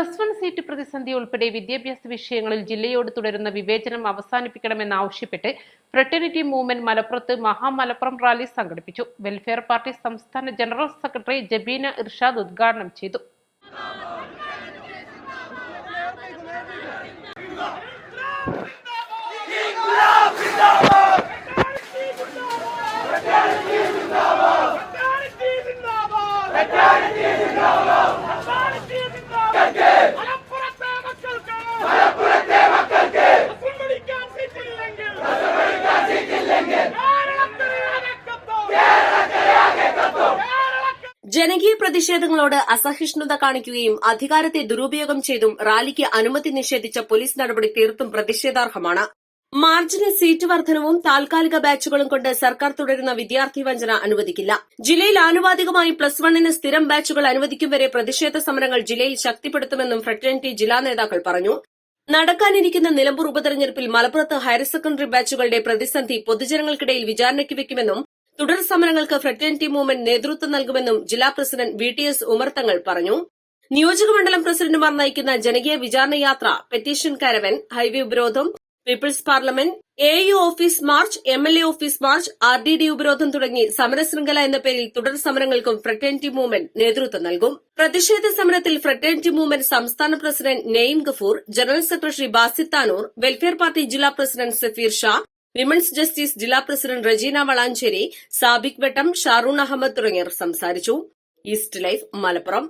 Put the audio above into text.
Plus one seat പ്രതിസന്ധി ഉൾപ്പെടെ വിദ്യാഭ്യാസ വിഷയങ്ങളിൽ ജില്ലയോട് തുടരുന്ന വിവേചനം അവസാനിപ്പിക്കണമെന്നാവശ്യപ്പെട്ട് ഫ്രട്ടേണിറ്റി മൂവ്മെന്റ് മലപ്പുറത്ത് മഹാമലപ്പുറം റാലി സംഘടിപ്പിച്ചു വെൽഫെയർ പാർട്ടി സംസ്ഥാന ജനറൽ സെക്രട്ടറി ജബീന ഇർഷാദ് ഉദ്ഘാടനം ചെയ്തു ജനകീയ പ്രതിഷേധങ്ങളോട് അസഹിഷ്ണുത കാണിക്കുകയും അധികാരത്തെ ദുരുപയോഗം ചെയ്തും റാലിക്ക് അനുമതി നിഷേധിച്ച പോലീസ് നടപടി തീർത്തും പ്രതിഷേധാർഹമാണ്. മാർജിനൽ സീറ്റ് വർധനവും താൽക്കാലിക ബാച്ചുകളും കൊണ്ട് സർക്കാർ തുടരുന്ന വിദ്യാർത്ഥി വഞ്ചന അനുവദിക്കില്ല. ജില്ലയിൽ ആനുപാതികമായി പ്ലസ് വണ്ണിന് സ്ഥിരം ബാച്ചുകൾ അനുവദിക്കും വരെ പ്രതിഷേധ സമരങ്ങൾ ജില്ലയിൽ ശക്തിപ്പെടുത്തുമെന്നും ഫ്രട്ടേണിറ്റി ജില്ലാ നേതാക്കൾ പറഞ്ഞു. നടക്കാനിരിക്കുന്ന നിലമ്പൂർ ഉപതെരഞ്ഞെടുപ്പിൽ മലപ്പുറത്ത് ഹയർ സെക്കൻഡറി ബാച്ചുകളുടെ പ്രതിസന്ധി പൊതുജനങ്ങൾക്കിടയിൽ വിചാരണയ്ക്ക് വെക്കുമെന്നും തുടർ സമരങ്ങൾക്ക് ഫ്രട്ടേണിറ്റി മൂവ്മെന്റ് നേതൃത്വം നൽകുമെന്നും ജില്ലാ president V T S Umar Thangal പറഞ്ഞു. നിയോജകമണ്ഡലം പ്രസിഡന്റുമാർ നയിക്കുന്ന ജനകീയ വിചാരണ യാത്ര പെറ്റീഷൻ കരവൻ ഹൈവേ ഉപരോധം people's parliament A U office march M L A office march R D D ഉപരോധം തുടങ്ങി സമരശൃംഖല എന്ന പേരിൽ തുടർ സമരങ്ങൾക്കും ഫ്രട്ടേണിറ്റി മൂവ്മെന്റ് നേതൃത്വം നൽകും. പ്രതിഷേധ സമരത്തിൽ ഫ്രട്ടേണിറ്റി മൂവ്മെന്റ് സംസ്ഥാന president Naeem Gafoor general secretary Basith Tanur welfare party ജില്ലാ president Safeer Sha women's justice ജില്ലാ പ്രസിഡന്റ് റജീന വളാഞ്ചേരി സാബിക് വെട്ടം ഷാറൂൺ അഹമ്മദ് തുടങ്ങിയവർ സംസാരിച്ചു. East life Malappuram.